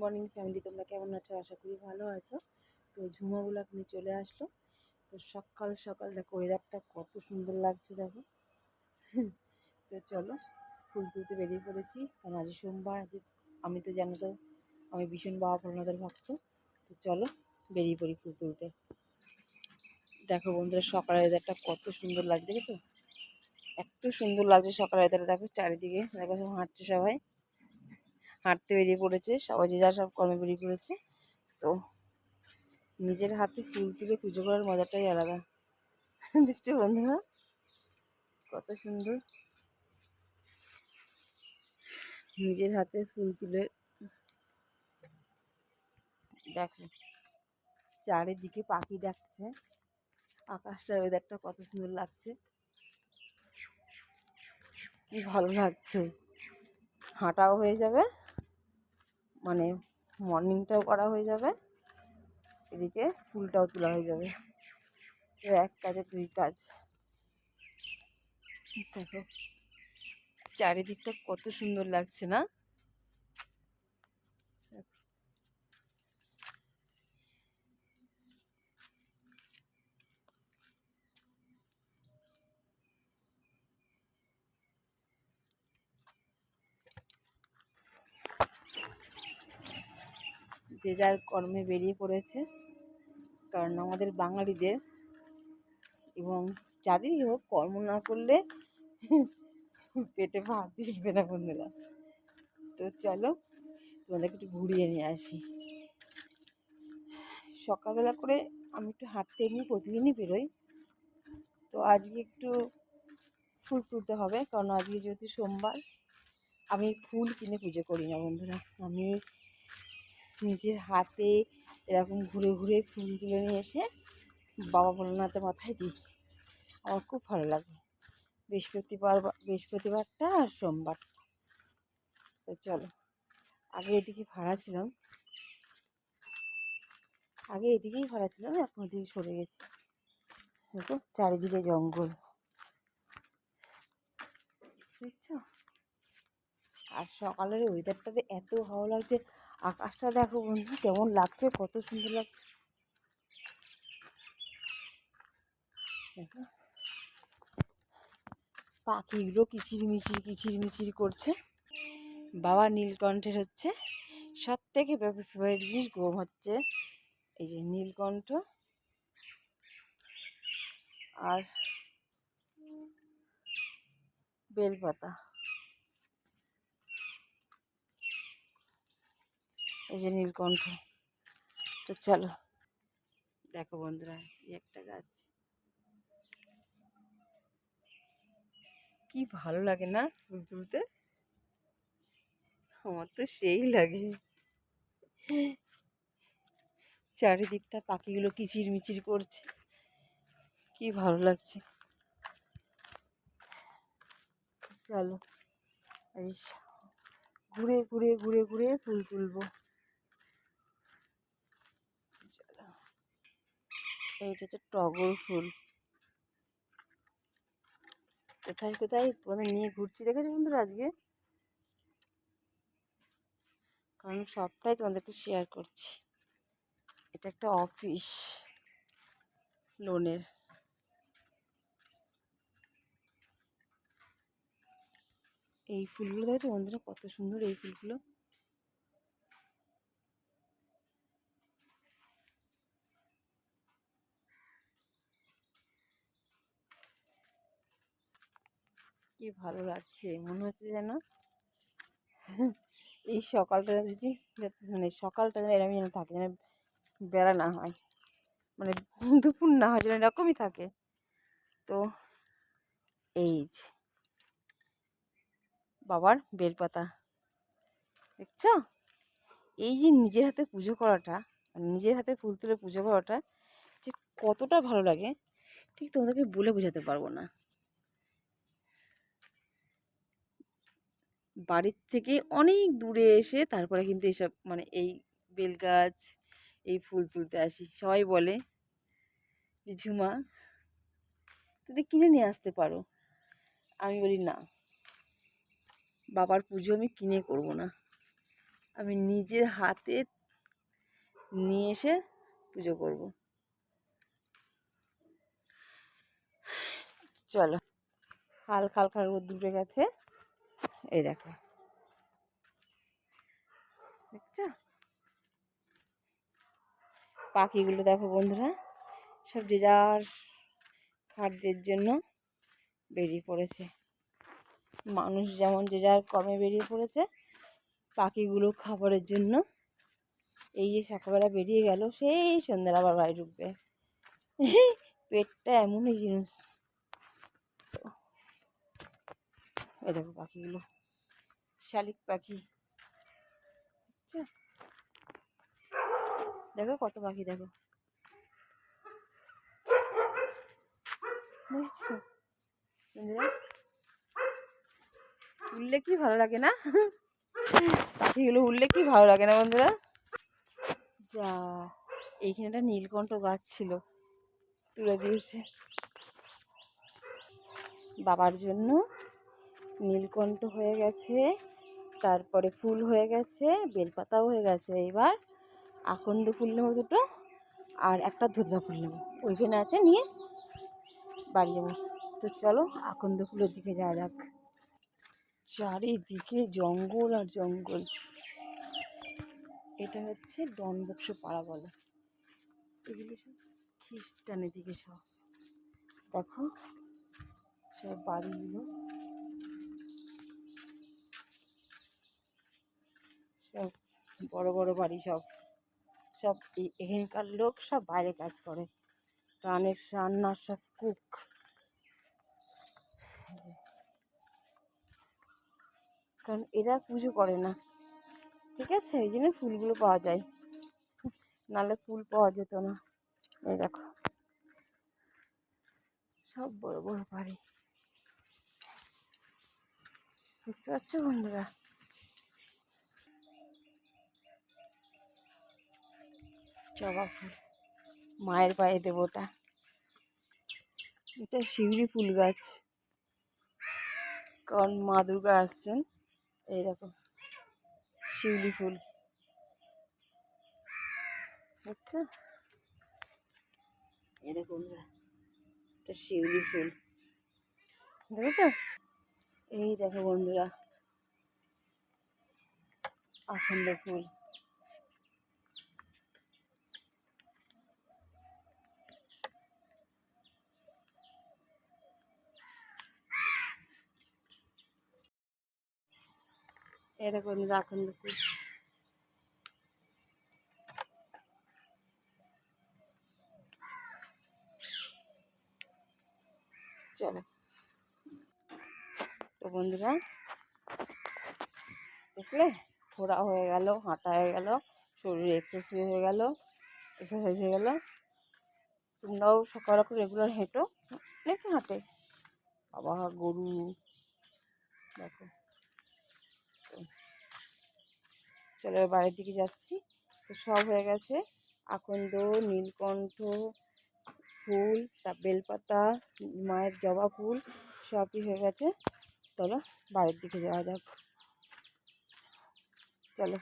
Morning family তোমরা কেমন আছো? আশা করি ভালো আছো। তো ঝুমাগুলো আপনি চলে আসলো। তো সকাল সকাল দেখো ওয়েদারটা কত সুন্দর লাগছে, দেখো। তো চলো ফুল তুলতে বেরিয়ে পড়েছি। কারণ আজ সোমবার, আজ আমি তো জানো তো, আমি ভীষণ বাবা ভোলানাথের ভক্ত। তো চলো, বেরিয়ে পড়ি ফুল তুলতে দেখো বন্ধুরা, সকালের ওয়েদারটা কত সুন্দর লাগছে দেখো এত সুন্দর লাগছে সকালের ওয়েদারটা দেখো চারিদিকে। দেখো হাঁটছে সবাই। হাঁটতে বেরিয়ে পড়েছে সবাই যে যার সব কর্মে বেরিয়ে পড়েছে তো নিজের হাতে ফুল তুলে পুজো করার মজাটাই আলাদা। দেখছ বন্ধুরা? কত সুন্দর। নিজের হাতে ফুল তুলে দেখো, চারিদিকে পাখি ডাকছে। আকাশটা ওয়েদারটা কত সুন্দর লাগছে। কি ভালো লাগছে। হাঁটাও হয়ে যাবে। মানে মর্নিংটাও করা হয়ে যাবে, এদিকে ফুলটাও তোলা হয়ে যাবে। তো এক কাজে দুই কাজ। দেখো, চারিদিকটা কত সুন্দর লাগছে না? যে যার কর্মে বেরিয়ে পড়েছে, কারণ আমাদের বাঙালিদের এবং যাদেরই হোক কর্ম না করলে পেটে ভাত জুটবে না বন্ধুরা। তো চলো, তোমাদেরকে একটু ঘুরিয়ে নিয়ে আসি। সকালবেলা করে আমি একটু হাঁটতে এমনি প্রতিদিনই বেরোই। তো আজকে একটু ফুল তুলতে হবে, কারণ আজকে যেহেতু সোমবার, আমি ফুল কিনে পুজো করি না বন্ধুরা। আমি নিজের হাতে এরকম ঘুরে ঘুরে ফুল তুলে নিয়ে এসে বাবা ভোলানাথের মাথায় দিই। আমার খুব ভালো লাগে। বৃহস্পতিবার বৃহস্পতিবারটা আর সোমবার। তো চলো, আগে এদিকে ভাড়া ছিলাম। আগে এদিকেই ভাড়া ছিলাম, এখন ওদিকে সরে গেছি। দেখো, চারিদিকে জঙ্গল। বুঝছ আর সকালের ওয়েদারটাতে এত ভালো লাগছে। আকাশটা দেখো বন্ধু, কেমন লাগছে, কত সুন্দর লাগছে। দেখো। পাখিগুলো কিচির মিচির কিচির মিচির করছে। বাবা নীলকণ্ঠের হচ্ছে সব থেকে ফেভারিট জিনিস গম হচ্ছে, এই যে নীলকণ্ঠ। আর বেলপাতা। এই যে নীলকণ্ঠ তো চলো। দেখো বন্ধুরা, এই একটা গাছ। কি ভালো লাগে না ফুল তুলতে? আমার তো সেই লাগে। চারিদিকটা পাখিগুলো কিচির মিচির করছে। কি ভালো লাগছে। চলো ঘুরে ঘুরে ঘুরে ঘুরে ফুল তুলবো। এইটা হচ্ছে টগর ফুল। কোথায় কোথায়? তোমাদের নিয়ে ঘুরছি, দেখেছ বন্ধুরা আজকে? কারণ সবটাই তোমাদেরকে শেয়ার করছি। এটা একটা অফিস লোনের এই ফুলগুলো দেখেছ বন্ধুরা? কত সুন্দর এই ফুলগুলো। কি ভালো লাগছে, মনে হচ্ছে যেন এই সকালটা যদি মানে সকালটা যেন এরকমই যেন থাকে, যেন বেড়া না হয় মানে দুপুর না হয়, যেন এরকমই থাকে। তো এই যে, বাবার বেলপাতা, দেখছ? এই যে নিজের হাতে পুজো করাটা নিজের হাতে ফুল তুলে পুজো করাটা, যে কতটা ভালো লাগে, ঠিক তোমাদেরকে বলে বোঝাতে পারব না। বাড়ির থেকে অনেক দূরে এসে তারপরে কিন্তু এসব মানে এই বেল গাছ, এই ফুল তুলতে আসি। সবাই বলে যে ঝুমা তুমি কিনে নিয়ে আসতে পারো? আমি বলি, না। বাবার পুজো আমি কিনে করব না। আমি নিজের হাতে নিয়ে এসে পুজো করব। চলো। হালকা হালকা রোদ উঠে গেছে। এই দেখো। দেখছ পাখিগুলো দেখো বন্ধুরা, সব যে যার খাদ্যের জন্য বেরিয়ে পড়েছে। মানুষ যেমন যে যার কমে বেরিয়ে পড়েছে, পাখিগুলো খাবারের জন্য এই যে সকালবেলা বেরিয়ে গেল, সেই সন্ধ্যার আবার বাড়ি ঢুকবে। পেটটা এমনই জিনিস। এ দেখো পাখিগুলো। শালিক পাখি। বুঝছ? দেখো কত পাখি, দেখো। বন্ধুরা? উঠলে কি ভালো লাগে না? পাখিগুলো উঠলে কি ভালো লাগে না, বন্ধুরা? যা, এইখানে একটা নীলকণ্ঠ গাছ ছিল, তুলে দিয়েছে। বাবার জন্য নীলকণ্ঠ হয়ে গেছে, তারপরে ফুল হয়ে গেছে, বেলপাতাও হয়ে গেছে এবার। আকন্দ ফুল নেব দুটো আর একটা ধুতরা ফুল নেব। ওইখানে আছে, নিয়ে বাড়ি যাব। তো চলো আকন্দ ফুলের দিকে যাওয়া যাক। চারিদিকে জঙ্গল আর জঙ্গল। এটা হচ্ছে ডনবক্স পাড়া বলে। এগুলো সব খ্রিস্টানের দিকে সব। দেখো, সব বাড়িগুলো। সব বড় বড় বাড়ি সব সব এখানকার লোক সব বাইরে কাজ করে। রানের রান্নার সব কুক। কারণ এরা পুজো করে না। ঠিক আছে, এই জন্য ফুলগুলো পাওয়া যায়। নাহলে ফুল পাওয়া যেত না। এই দেখো। সব বড় বড় বাড়ি। দেখতে পাচ্ছ বন্ধুরা? জবা ফুল। মায়ের পায়ে দেবো ওটা এটা শিউলি ফুল গাছ। কারণ মা দুর্গা আসছেন, এইরকম শিউলি ফুল। দেখো বন্ধুরা এটা শিউলি ফুল। দেখেছ? এই দেখো বন্ধুরা আখন্দ ফুল। এই দেখো বন্ধুরা আখন্দ ফুল চলো। তো বন্ধুরা, দেখলে ঘোরা হয়ে গেল, হাঁটা হয়ে গেল, শরীর এক্সারসাইজ হয়ে গেল এক্সারসাইজ হয়ে গেল। তোমরাও সকাল করে রেগুলার হেঁটো নাকি হাঁটে। বাবা গরু, দেখো তো চলো বাড়ির দিকে যাচ্ছি। তো সব হয়ে গেছে। আকন্দ, নীলকণ্ঠ, ফুল, তা বেলপাতা, মায়ের জবা ফুল, সবই হয়ে গেছে। চলো বাড়ির দিকে যাওয়া যাক। চলো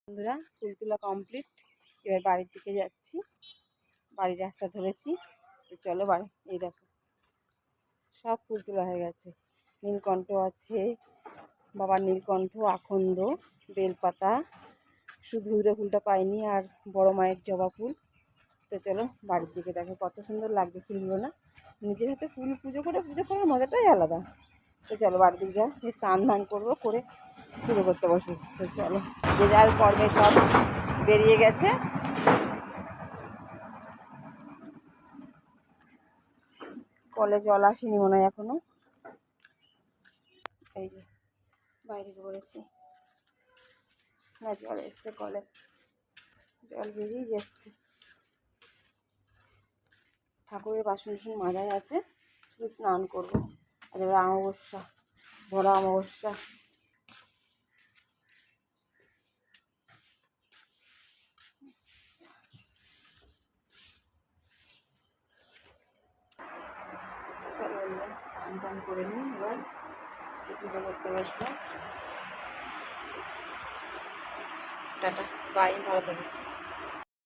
বন্ধুরা, ফুল তোলা কমপ্লিট এবার বাড়ির দিকে যাচ্ছি। বাড়ির রাস্তা ধরেছি। তো চলো বাড়ি, এই দেখো। সব ফুল তোলা হয়ে গেছে। নীলকণ্ঠ আছে বাবার নীলকণ্ঠ, আখন্দ, বেলপাতা, শুধু ধুরে ফুলটা পাইনি আর বড় মায়ের জবা ফুল। তো চলো বাড়ির দিকে দেখো, কত সুন্দর লাগছে ফুলগুলো না। নিজের হাতে ফুল পুজো করে, পুজো করার মজাটাই আলাদা। তো চলো বাড়ির দিকে দিয়ে স্নান ধান করব, করে পুজো করতে বসবো। তো চলো, যে যার কর্মে সব বেরিয়ে গেছে। কলে জল আসেনি মনে হয় এখনও। এই যে। বাইরে করেছি না, জল এসছে কলে। জল বেরিয়ে যাচ্ছে। ঠাকুরের বাসন টাসন মাজায় আছে। শুধু স্নান করব। আর এবার অমাবস্যা বড় অমাবস্যা। স্নান টান করে নিই এবার। পুজো করতে বসবো। টাটা বাই ভালো থাকবে